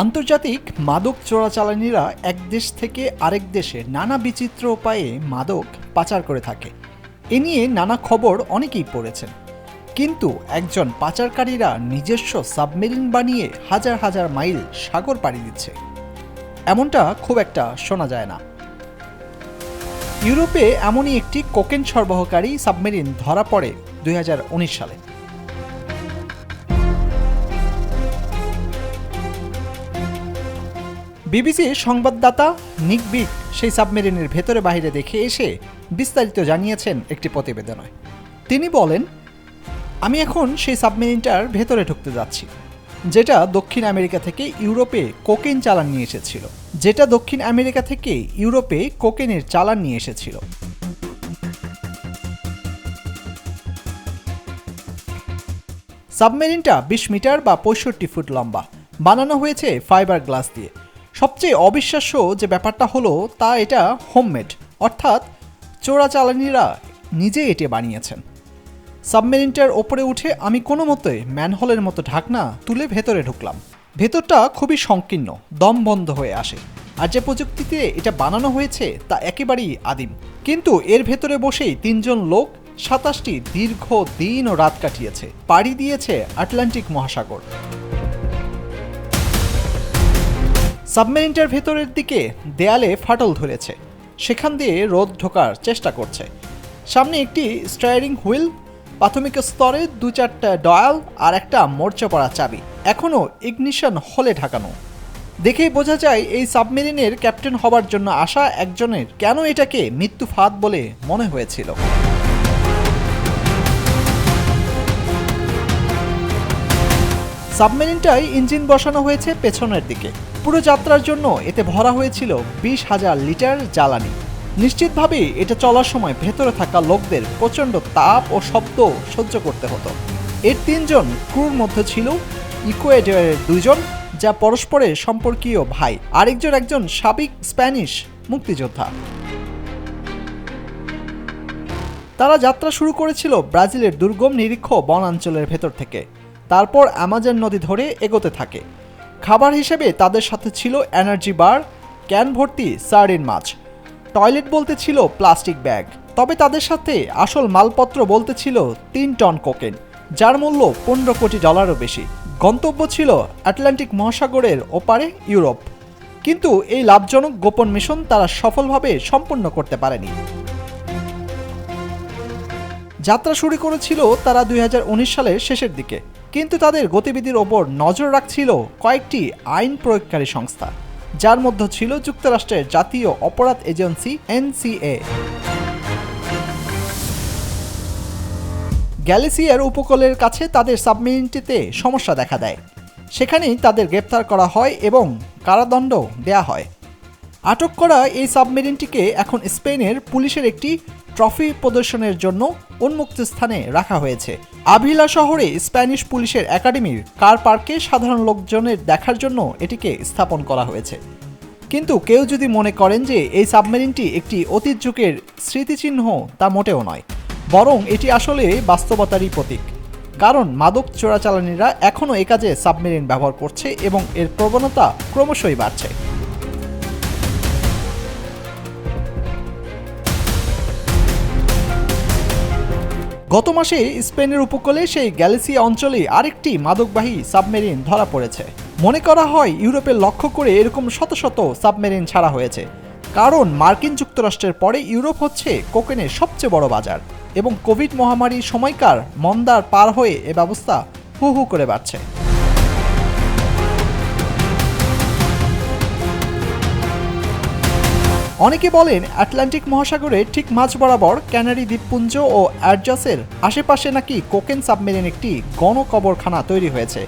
আন্তর্জাতিক মাদক চোরাচালানিরা এক দেশ থেকে আরেক দেশে নানা বিচিত্র উপায়ে মাদক পাচার করে থাকে। এ নিয়ে নানা খবর অনেকেই পড়েছেন। কিন্তু একজন পাচারকারীরা নিজস্ব সাবমেরিন বানিয়ে হাজার হাজার মাইল সাগর পাড়ি দিচ্ছে। এমনটা খুব একটা শোনা যায় না। ইউরোপে এমনই একটি কোকেন সরবরাহকারী সাবমেরিন ধরা পড়ে দুই হাজার উনিশ সালে। বিবিসির সংবাদদাতা নিক বিক সেই সাবমেরিনের ভেতরে বাইরে দেখে এসে বিস্তারিত জানিয়েছেন একটি প্রতিবেদনে তিনি বলেন, আমি এখন সেই সাবমেরিনটার ভেতরে ঢুকতে যাচ্ছি, যেটা দক্ষিণ আমেরিকা থেকে ইউরোপে কোকেন চালান নিয়ে এসেছিল, যেটা দক্ষিণ আমেরিকা থেকে ইউরোপে কোকেনের চালান নিয়ে এসেছিল। সাবমেরিনটা বিশ মিটার বা পঁয়ষট্টি ফুট লম্বা, বানানো হয়েছে ফাইবার গ্লাস দিয়ে। সবচেয়ে অবিশ্বাস্য যে ব্যাপারটা হলো, তা এটা হোমমেড অর্থাৎ চোরাচালানিরা নিজে এটি বানিয়েছেন। সাবমেরিনটার ওপরে উঠে আমি কোনো মতে ম্যানহোলের মতো ঢাকনা তুলে ভেতরে ঢুকলাম। ভেতরটা খুবই সংকীর্ণ, দম বন্ধ হয়ে আসে। আর যে প্রযুক্তিতে এটা বানানো হয়েছে, তা একেবারেই আদিম। কিন্তু এর ভেতরে বসেই তিনজন লোক সাতাশটি দীর্ঘ দিন ও রাত কাটিয়েছে। পাড়ি দিয়েছে আটলান্টিক মহাসাগর। সাবমেরিনটার ভেতরের দিকে দেয়ালে ফাটল ধরেছে। সেখান দিয়ে রোদ ঢোকার চেষ্টা করছে। সামনে একটি স্টায়ারিং হুইল, প্রাথমিক স্তরে দু চারটা ডয়াল আর একটা মোর্চা পড়া চাবি। এখনও ইগনিশন হলে ঢাকানো। দেখেই বোঝা যায় এই সাবমেরিনের ক্যাপ্টেন হবার জন্য আসা একজনের কেন এটাকে মৃত্যু ফাঁদ বলে মনে হয়েছিল। সাবমেরিনটাই ইঞ্জিন বসানো হয়েছে পেছনের দিকে। পুরো যাত্রার জন্য এতে ভরা হয়েছিল বিশ হাজার লিটার জ্বালানি। নিশ্চিতভাবেই এটা চলার সময় ভেতরে থাকা লোকদের প্রচণ্ড তাপ ও শব্দ সহ্য করতে হতো। এর তিনজন ক্রুর মধ্যে ছিল, ইকুয়েডরের দুজন যা পরস্পরের সম্পর্কীয় ভাই, আরেকজন একজন সাবেক স্প্যানিশ মুক্তিযোদ্ধা। তারা যাত্রা শুরু করেছিল ব্রাজিলের দুর্গম নিরীক্ষ বনাঞ্চলের ভেতর থেকে। তারপর অ্যামাজন নদী ধরে এগোতে থাকে। খাবার হিসেবে তাদের সাথে ছিল এনার্জি বার, ক্যান ভর্তি সার্ডিন মাছ, টয়লেট বলতে ছিল প্লাস্টিক ব্যাগ। তবে তাদের সাথে আসল মালপত্র বলতে ছিল তিন টন কোকেন, যার মূল্য পনেরো কোটি ডলারও বেশি। গন্তব্য ছিল আটলান্টিক মহাসাগরের ওপারে ইউরোপ। কিন্তু এই লাভজনক গোপন মিশন তারা সফলভাবে সম্পন্ন করতে পারেনি। যাত্রা শুরু করেছিল তারা দুই হাজার উনিশ সালের শেষের দিকে। কিন্তু তাদের গতিবিধির ওপর নজর রাখছিল কয়েকটি আইন প্রয়োগকারী সংস্থা, যার মধ্যে ছিল যুক্তরাষ্ট্রের জাতীয় অপরাধ এজেন্সি এনসিএ। গ্যালিসিয়ার উপকূলের কাছে তাদের সাবমেরিনটিতে সমস্যা দেখা দেয়। সেখানেই তাদের গ্রেপ্তার করা হয় এবং কারাদণ্ড দেয়া হয়। আটক করা এই সাবমেরিনটিকে এখন স্পেনের পুলিশের একটি ট্রফি প্রদর্শনের জন্য উন্মুক্ত স্থানে রাখা হয়েছে। আভিলা শহরে স্প্যানিশ পুলিশের একাডেমির কার পার্কে সাধারণ লোকজনের দেখার জন্য এটিকে স্থাপন করা হয়েছে। কিন্তু কেউ যদি মনে করেন যে এই সাবমেরিনটি একটি অতীত যুগের স্মৃতিচিহ্ন, তা মোটেও নয়। বরং এটি আসলে বাস্তবতারই প্রতীক। কারণ মাদক চোরাচালানিরা এখনও এ কাজে সাবমেরিন ব্যবহার করছে এবং এর প্রবণতা ক্রমশই বাড়ছে। গত মাসে স্পেনের উপকূলে সেই গ্যালেসিয়া অঞ্চলে আরেকটি মাদকবাহী সাবমেরিন ধরা পড়েছে। মনে করা হয় ইউরোপের লক্ষ্য করে এরকম শত শত সাবমেরিন ছাড়া হয়েছে। কারণ মার্কিন যুক্তরাষ্ট্রের পরে ইউরোপ হচ্ছে কোকেনের সবচেয়ে বড় বাজার এবং কোভিড মহামারীর সময়কার মন্দার পার হয়ে এ ব্যবস্থা হু হু করে বাড়ছে। অনেকে বলেন আটলান্টিক মহাসাগরের ঠিক মাঝ বরাবর ক্যানারি দ্বীপপুঞ্জ ও অ্যাডজাসের আশেপাশে নাকি কোকেন সাবমেরিন একটি গণকবরখানা তৈরি হয়েছে।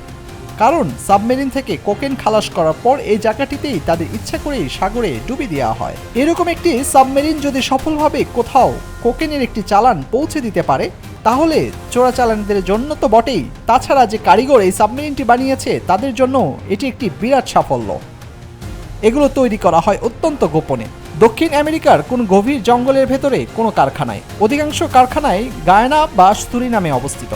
কারণ সাবমেরিন থেকে কোকেন খালাস করার পর এই জায়গাটিতেই তাদের ইচ্ছা করেই সাগরে ডুবি দেওয়া হয়। এরকম একটি সাবমেরিন যদি সফলভাবে কোথাও কোকেনের একটি চালান পৌঁছে দিতে পারে, তাহলে চোরাচালানদের জন্য তো বটেই। তাছাড়া যে কারিগর এই সাবমেরিনটি বানিয়েছে, তাদের জন্য এটি একটি বিরাট সাফল্য। এগুলো তৈরি করা হয় অত্যন্ত গোপনে। দক্ষিণ আমেরিকার কোন গভীর জঙ্গলের ভেতরে কোনো কারখানায়। অধিকাংশ কারখানায় গায়না বা স্তুরি নামে অবস্থিত।